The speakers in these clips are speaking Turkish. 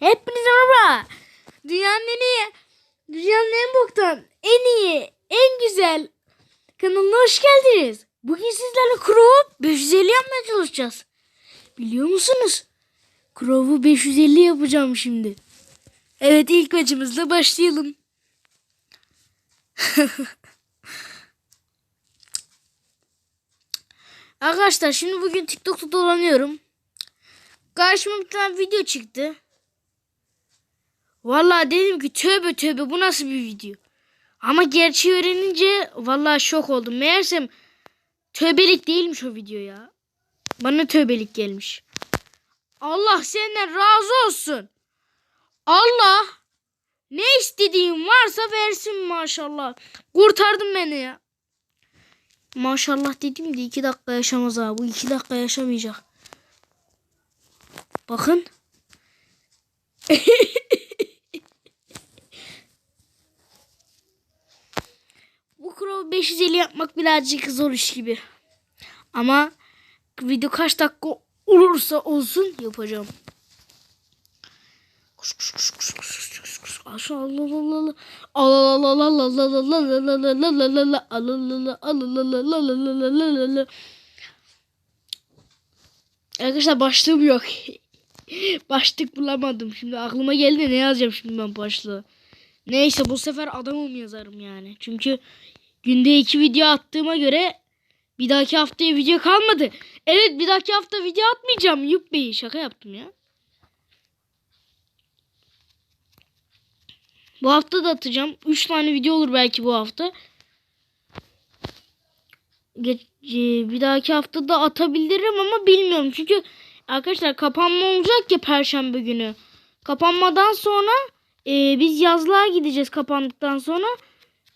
Hepinize merhaba. Dünyanın en iyi, dünyanın en boktan, en iyi, en güzel kanalına hoş geldiniz. Bugün sizlerle Crow'u 550 yapmaya çalışacağız. Biliyor musunuz? Crow'u 550 yapacağım şimdi. Evet ilk maçımızla başlayalım. Arkadaşlar şimdi bugün TikTok'ta dolanıyorum. Karşıma bir tane video çıktı. Vallahi dedim ki tövbe tövbe bu nasıl bir video. Ama gerçeği öğrenince vallahi şok oldum. Meğersem tövbelik değilmiş o video ya. Bana tövbelik gelmiş. Allah senden razı olsun. Allah ne istediğin varsa versin maşallah. Kurtardın beni ya. Maşallah dedim de iki dakika yaşamaz ha. Bu iki dakika yaşamayacak. Bakın. Crow 550 yapmak birazcık zor iş gibi. Ama video kaç dakika olursa olsun yapacağım. Kuş kuş kuş kuş kuş kuş kuş Allah Allah Arkadaşlar başlığım yok. Başlık bulamadım. Şimdi aklıma geldi ne yazacağım şimdi ben başlığı. Neyse bu sefer adamım yazarım yani. Çünkü günde iki video attığıma göre bir dahaki haftaya video kalmadı. Evet bir dahaki hafta video atmayacağım. Yuppi şaka yaptım ya. Bu hafta da atacağım. 3 tane video olur belki bu hafta. Geç, e, bir dahaki hafta da atabilirim ama bilmiyorum. Çünkü arkadaşlar kapanma olacak ya perşembe günü. Kapanmadan sonra e, biz yazlığa gideceğiz kapandıktan sonra.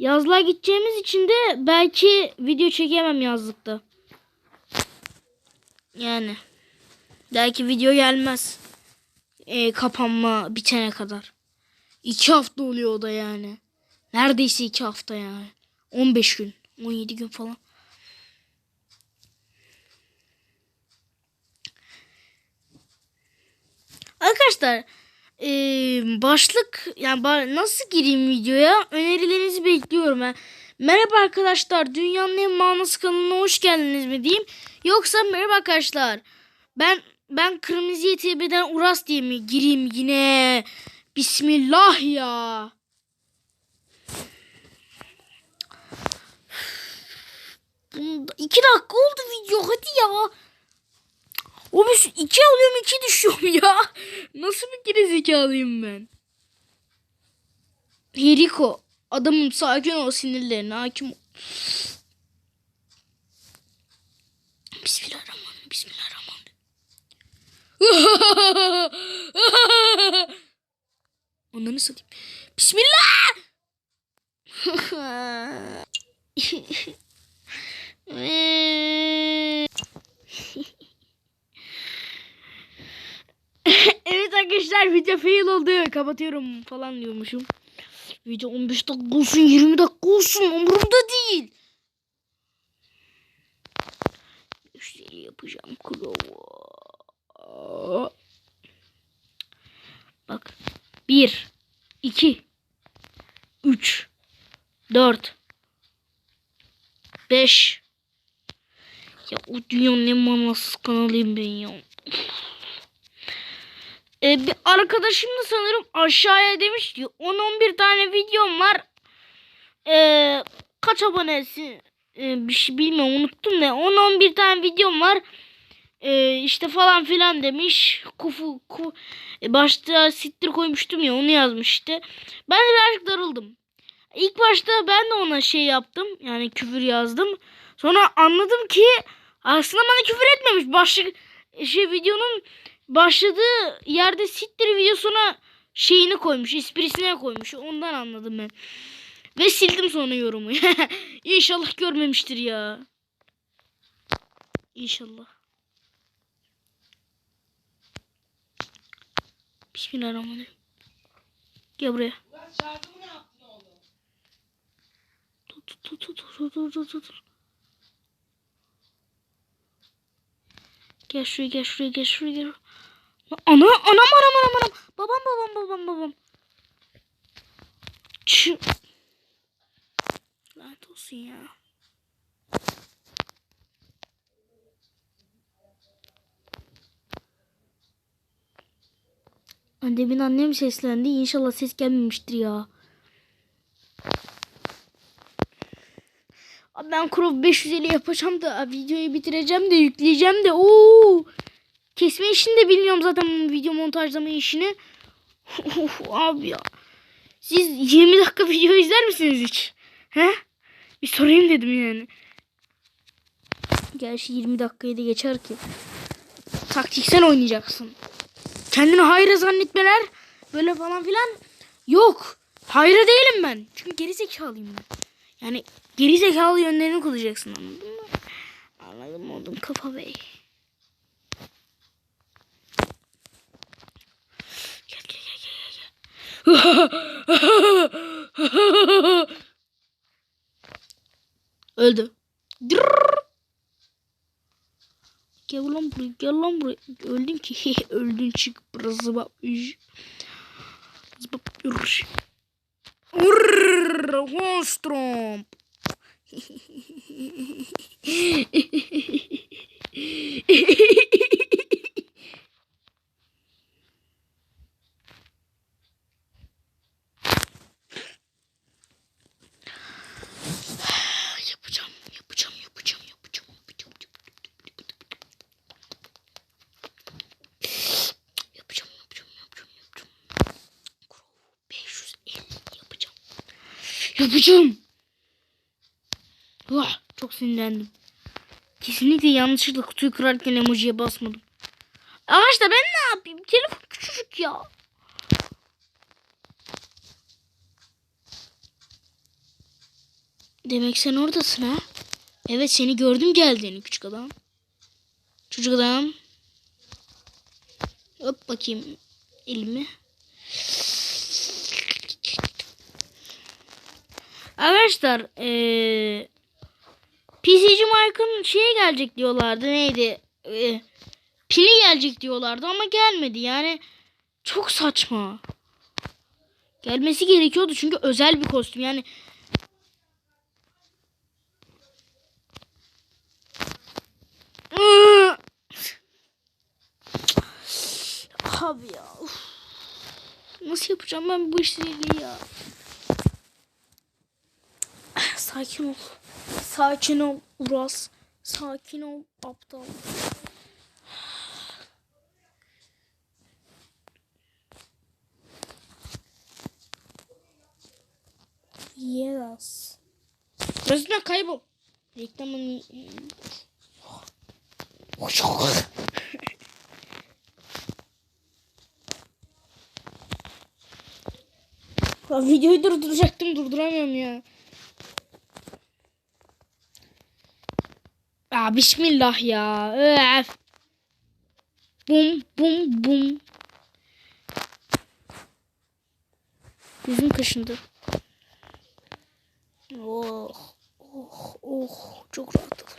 Yazlığa gideceğimiz için de belki video çekemem yazlıkta. Yani. Belki video gelmez. E, kapanma bitene kadar. İki hafta oluyor o da yani. Neredeyse iki hafta yani. 15 gün. 17 gün falan. Arkadaşlar eee, başlık yani nasıl gireyim videoya önerilerinizi bekliyorum. Ben. Merhaba arkadaşlar dünyanın en manası kanalına hoş geldiniz mi diyeyim. Yoksa merhaba arkadaşlar ben ben Kırmızı YTB'den Uras diye mi gireyim yine. Bismillah ya. Bunda iki dakika oldu video hadi ya. O bir iki alıyorum iki düşüyorum ya. Nasıl bir gerizekalıyım ben? Heriko. Adamım sakin ol sinirlerine hakim ol. Bismillahirrahmanirrahim. Bismillahirrahmanirrahim. Onları satayım. Bismillah. evet arkadaşlar video fail oldu. Kapatıyorum falan diyormuşum. Video 15 dakika olsun 20 dakika olsun umurumda değil. İşte yapacağım Crow'u. Bak. 1 2 3 4 5 Ya o dünyanın en manasız kanalıyım ben ya. Ee, bir arkadaşım da sanırım aşağıya demiş ki 10-11 tane videom var. Ee, kaç abonesi ee, bir şey bilmiyorum unuttum da 10-11 tane videom var. Ee, işte falan filan demiş. Kufu, ku, e, başta sittir koymuştum ya onu yazmış işte. Ben de birazcık darıldım. İlk başta ben de ona şey yaptım. Yani küfür yazdım. Sonra anladım ki aslında bana küfür etmemiş. Başlık şey videonun başladığı yerde sittir videosuna şeyini koymuş. esprisine koymuş. Ondan anladım ben. Ve sildim sonra yorumu. İnşallah görmemiştir ya. İnşallah. Bismillahirrahmanirrahim. Gel buraya. Dur dur dur dur dur dur dur dur. Gel şuraya gel şuraya gel şuraya gel. Ana anam anam anam anam. Babam babam babam babam. Çı. Lanet olsun ya. Annemin annem seslendi. İnşallah ses gelmemiştir ya. Abi Ben Crow 550 yapacağım da videoyu bitireceğim de yükleyeceğim de. Oo! Kesme işini de bilmiyorum zaten video montajlama işini. Abi ya. Siz 20 dakika video izler misiniz hiç? He? Bir sorayım dedim yani. Gerçi 20 dakikayı da geçer ki. Taktiksel oynayacaksın. Kendini hayra zannetmeler böyle falan filan yok. Hayra değilim ben. Çünkü geri zekalıyım ben. Yani geri zekalı yönlerini kullanacaksın anladın mı? Anladım oldum kafa bey. Gel gel gel gel gel. Öldü. Gel lan buraya gel lan buraya. Öldün ki. Öldün çık. Zıbap. Zıbap. Yürür. Urrrr, Holmstrom. yapacağım, yapacağım, yapacağım, yapacağım, yapacağım. Yapacağım, yapacağım, yapacağım, yapacağım. Crow 550 yapacağım. Yapacağım. Vah, çok sinirlendim. Kesinlikle yanlışlıkla kutuyu kırarken emojiye basmadım. Arkadaşlar ben ne yapayım? Telefon küçücük ya. Demek sen oradasın ha? Evet seni gördüm geldiğini küçük adam. Çocuk adam. Hop bakayım elimi. Arkadaşlar eee PCC Mike'ın şeye gelecek diyorlardı neydi? Eee pili gelecek diyorlardı ama gelmedi yani çok saçma. Gelmesi gerekiyordu çünkü özel bir kostüm yani Abi ya. uf. Nasıl yapacağım ben bu işleri ya? Sakin ol. Sakin ol Uras. Sakin ol aptal. Yes. Resmen kaybol. Reklamın... Videoyu durduracaktım durduramıyorum ya. Ya bismillah ya. Öf. Bum bum bum. Gözüm kaşındı. Oh oh oh çok rahatladım.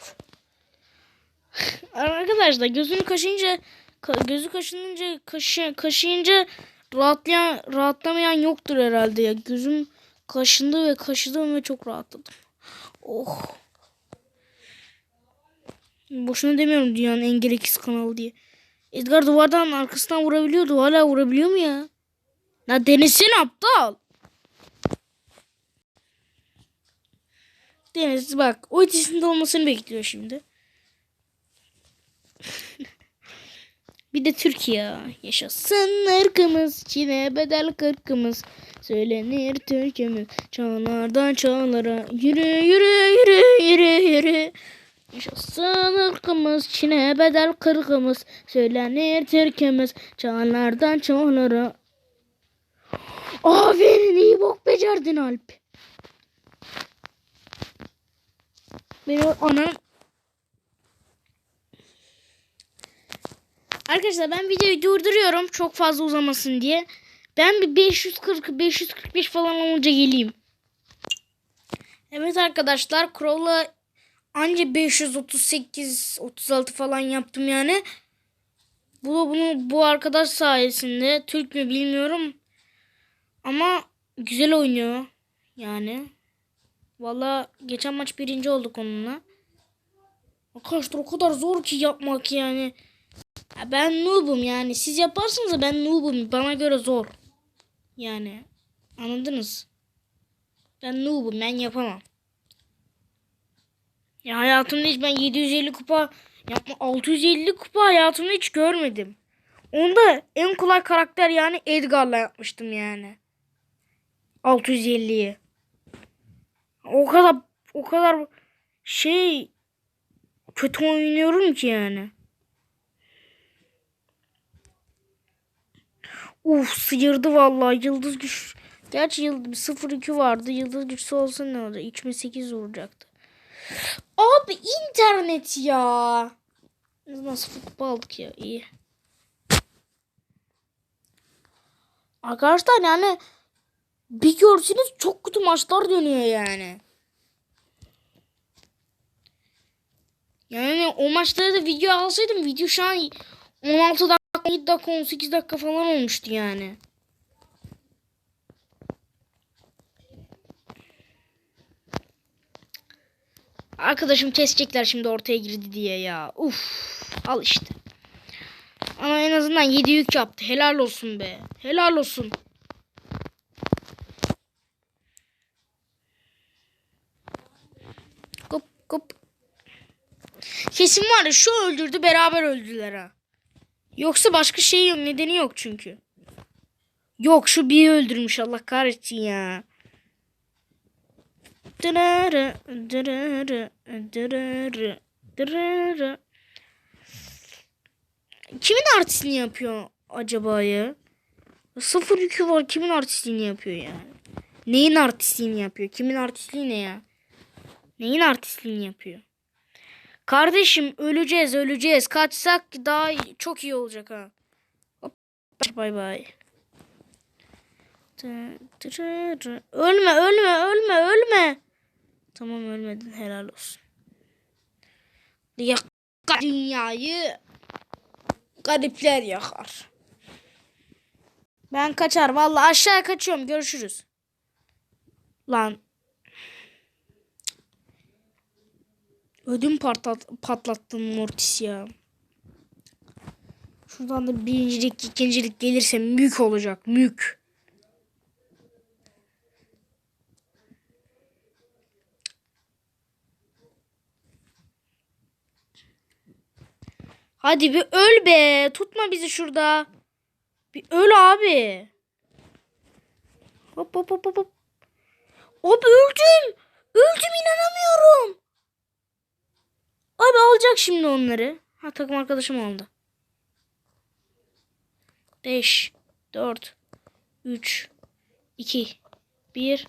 Arkadaşlar gözünü kaşıyınca ka- gözü kaşınınca kaşı, kaşıyınca rahatlayan rahatlamayan yoktur herhalde ya. Gözüm kaşındı ve kaşıdım ve çok rahatladım. Oh. Boşuna demiyorum dünyanın en gereksiz kanalı diye. Edgar duvardan arkasından vurabiliyordu. Hala vurabiliyor mu ya? Ya denesin aptal. Deniz bak o ikisinde olmasını bekliyor şimdi. Bir de Türkiye yaşasın ırkımız Çin'e bedel kırkımız Söylenir Türk'ümüz Çağlardan çağlara Yürü yürü yürü yürü yürü Yaşasın ırkımız Çin'e bedel kırkımız Söylenir Türk'ümüz Çağlardan çağlara Aferin iyi bok becerdin Alp Benim anam Arkadaşlar ben videoyu durduruyorum çok fazla uzamasın diye. Ben bir 540 545 falan olunca geleyim. Evet arkadaşlar Crow'la anca 538 36 falan yaptım yani. Bu da bunu bu arkadaş sayesinde Türk mü bilmiyorum. Ama güzel oynuyor. Yani. Valla geçen maç birinci olduk onunla. Arkadaşlar o kadar zor ki yapmak yani. Ya ben noob'um yani. Siz yaparsınız da ben noob'um. Bana göre zor. Yani. Anladınız? Ben noob'um. Ben yapamam. Ya hayatımda hiç ben 750 kupa yapma 650 kupa hayatımda hiç görmedim. Onda en kolay karakter yani Edgar'la yapmıştım yani. 650'yi. O kadar o kadar şey kötü oynuyorum ki yani. Uf sıyırdı vallahi yıldız güç. Gerçi yıldız 0-2 vardı. Yıldız güçlü olsa ne olacak? 38 vuracaktı. İnternet ya. Nasıl futbol aldık ya iyi. Arkadaşlar yani bir görseniz çok kötü maçlar dönüyor yani. Yani o maçları da video alsaydım video şu an 16 dakika, 17 dakika, 18 dakika falan olmuştu yani. Arkadaşım kesecekler şimdi ortaya girdi diye ya. Uf, al işte. Ama en azından 7 yük yaptı. Helal olsun be. Helal olsun. Kop kop. Kesin var ya şu öldürdü beraber öldüler ha. Yoksa başka şey yok. Nedeni yok çünkü. Yok şu bir öldürmüş Allah kahretsin ya. Dırırı, dırırı, dırırı, dırırı. Kimin artistliğini yapıyor acaba ya? Sıfır yükü var. Kimin artistliğini yapıyor yani? Neyin artistliğini yapıyor? Kimin artistliği ne ya? Neyin artistliğini yapıyor? Kardeşim öleceğiz öleceğiz. Kaçsak daha iyi- çok iyi olacak ha. Hop. Bay bay. Ölme ölme ölme ölme. Tamam ölmedin helal olsun. Yak dünyayı garipler yakar. Ben kaçar vallahi aşağıya kaçıyorum görüşürüz. Lan. Ödüm patlat patlattın Mortis ya. Şuradan da birincilik ikincilik gelirse mük olacak mük. Hadi bir öl be. Tutma bizi şurada. Bir öl abi. Hop hop hop hop. Abi öldüm. Öldüm inanamıyorum. Abi alacak şimdi onları. Ha takım arkadaşım aldı. 5 4 3 2 1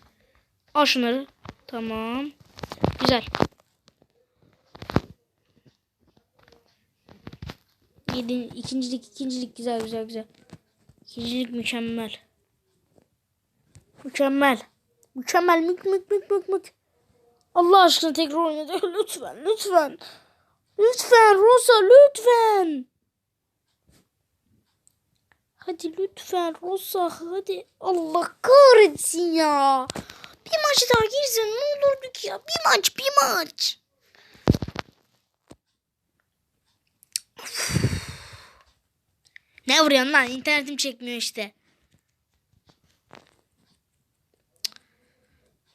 Al şunları. Tamam. Güzel. Yedi, ikincilik ikincilik güzel güzel güzel. İkincilik mükemmel. Mükemmel. Mükemmel mük mük mük mük mük. Allah aşkına tekrar oynadı. Lütfen lütfen. Lütfen Rosa lütfen. Hadi lütfen Rosa hadi. Allah kahretsin ya. Bir maç daha girsen ne olurdu ki ya. Bir maç bir maç. Ne vuruyorsun lan? İnternetim çekmiyor işte.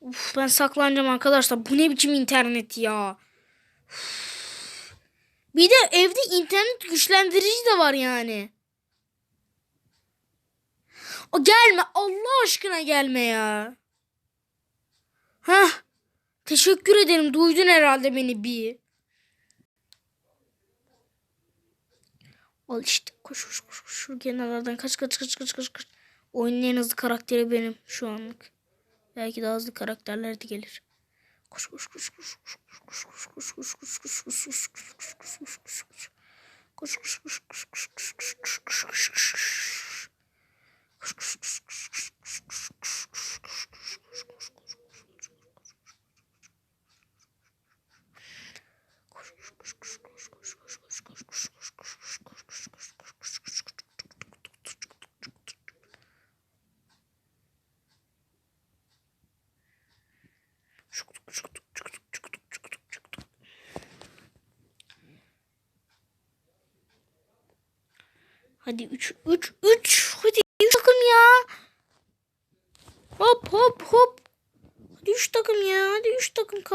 Uf, ben saklanacağım arkadaşlar. Bu ne biçim internet ya? Bir de evde internet güçlendirici de var yani. O gelme. Allah aşkına gelme ya. Hah. Teşekkür ederim. Duydun herhalde beni bir. Al işte koş koş koş koş. Şu kenarlardan kaç kaç kaç kaç kaç kaç. Oyunun en hızlı karakteri benim şu anlık. Belki daha hızlı karakterler de gelir. Koş koş koş koş koş koş koş koş koş koş koş koş koş koş koş koş koş koş koş koş. Koş koş koş koş koş koş koş.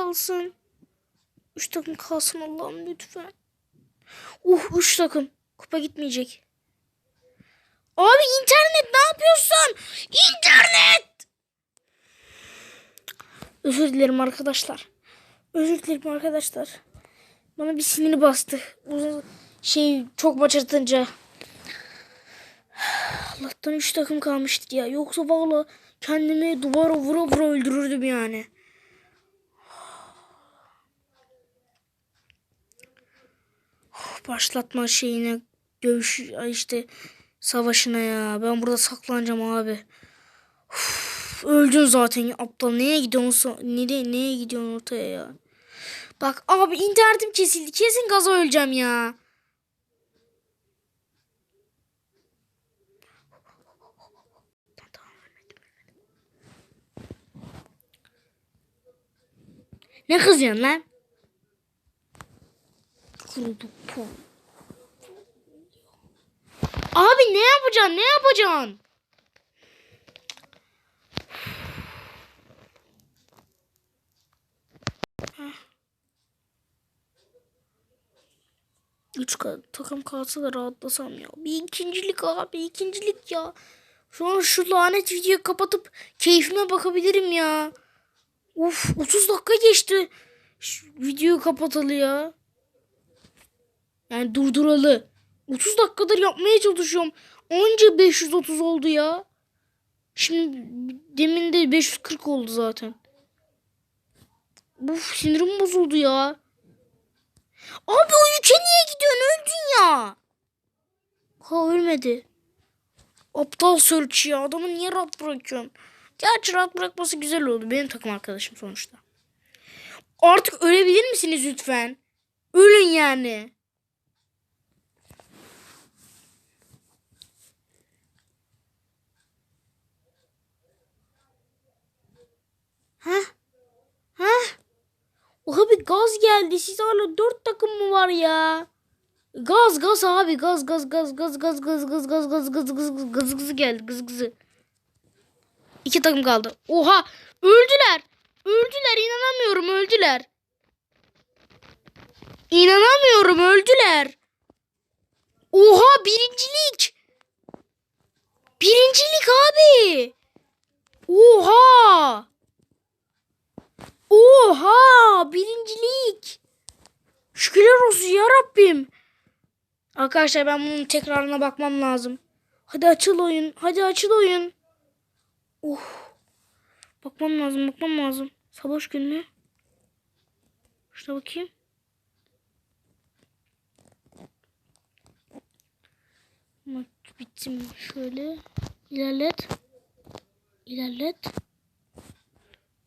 Kalsın. 3 takım kalsın Allah'ım lütfen. Uh 3 takım. Kupa gitmeyecek. Abi internet ne yapıyorsun? İnternet! Özür dilerim arkadaşlar. Özür dilerim arkadaşlar. Bana bir siniri bastı. Uzun şey çok maç atınca. Allah'tan 3 takım kalmıştı ya. Yoksa valla kendimi duvara vura vura öldürürdüm yani. Başlatma şeyine dövüş işte savaşına ya. Ben burada saklanacağım abi. Uf, öldün zaten aptal. Neye gidiyorsun? Nereye, neye gidiyorsun ortaya ya? Bak abi internetim kesildi. Kesin gaza öleceğim ya. Ne kızıyorsun lan? Abi ne yapacaksın? Ne yapacaksın? Üç takım kalsa da rahatlasam ya. Bir ikincilik abi ikincilik ya. An şu lanet videoyu kapatıp keyfime bakabilirim ya. Uf 30 dakika geçti. Şu videoyu kapatalı ya. Yani durduralı. 30 dakikadır yapmaya çalışıyorum. Anca 530 oldu ya. Şimdi demin de 540 oldu zaten. Uf sinirim bozuldu ya. Abi o yüke niye gidiyorsun? Öldün ya. Ha ölmedi. Aptal search ya. Adamı niye rahat bırakıyorsun? Gerçi rahat bırakması güzel oldu. Benim takım arkadaşım sonuçta. Artık ölebilir misiniz lütfen? Ölün yani. Heh. Heh. Abi gaz geldi. Siz hala dört takım mı var ya? Gaz gaz abi gaz gaz gaz gaz gaz gaz gaz gaz gaz gaz gaz gaz gaz geldi gaz gazı. İki takım kaldı. Oha öldüler. Öldüler inanamıyorum öldüler. İnanamıyorum öldüler. Oha birincilik. Birincilik abi. Oha. Oha birincilik. Şükürler olsun ya Rabbim. Arkadaşlar ben bunun tekrarına bakmam lazım. Hadi açıl oyun. Hadi açıl oyun. Oh. Bakmam lazım bakmam lazım. Savaş günü. Şuna bakayım. Bitsin şöyle. İlerlet. İlerlet.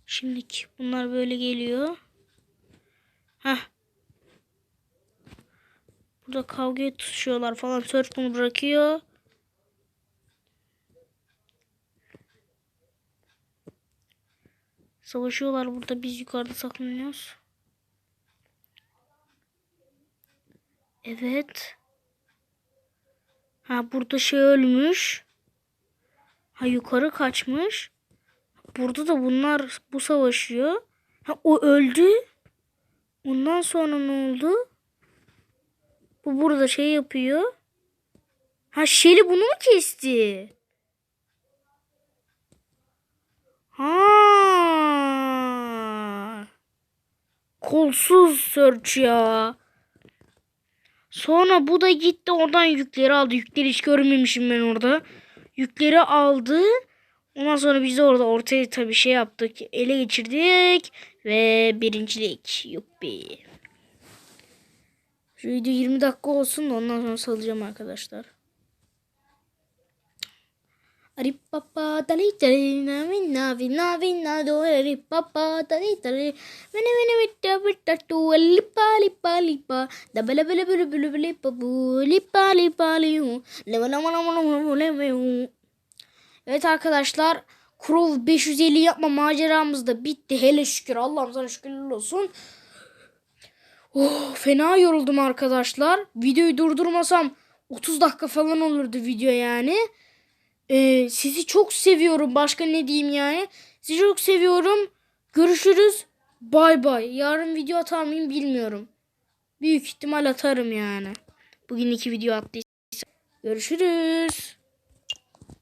Şimdiki bunlar böyle geliyor. Heh. Burada kavgaya tutuşuyorlar falan. Search bunu bırakıyor. Savaşıyorlar burada. Biz yukarıda saklanıyoruz. Evet. Ha burada şey ölmüş. Ha yukarı kaçmış. Burada da bunlar bu savaşıyor. Ha o öldü. Ondan sonra ne oldu? Bu burada şey yapıyor. Ha Shelly bunu mu kesti? Ha. Kolsuz search ya. Sonra bu da gitti oradan yükleri aldı. Yükleri hiç görmemişim ben orada. Yükleri aldı. Ondan sonra biz de orada ortaya tabii şey yaptık. Ele geçirdik. Ve birincilik. Yuppi. Şu video 20 dakika olsun da ondan sonra salacağım arkadaşlar. Aripapa tali tali na vinna vinna vinna do aripapa tali tali vene vene vitta vitta tu lipa lipa lipa da bele bele bele bele bele pa bu lipa lipa liu leva lava lava lava leva Evet arkadaşlar Crow 550 yapma maceramız da bitti. Hele şükür Allah'ım sana şükürler olsun. Oh, fena yoruldum arkadaşlar. Videoyu durdurmasam 30 dakika falan olurdu video yani. Ee, sizi çok seviyorum. Başka ne diyeyim yani. Sizi çok seviyorum. Görüşürüz. Bay bay. Yarın video atar mıyım bilmiyorum. Büyük ihtimal atarım yani. Bugün iki video attıysam. Görüşürüz.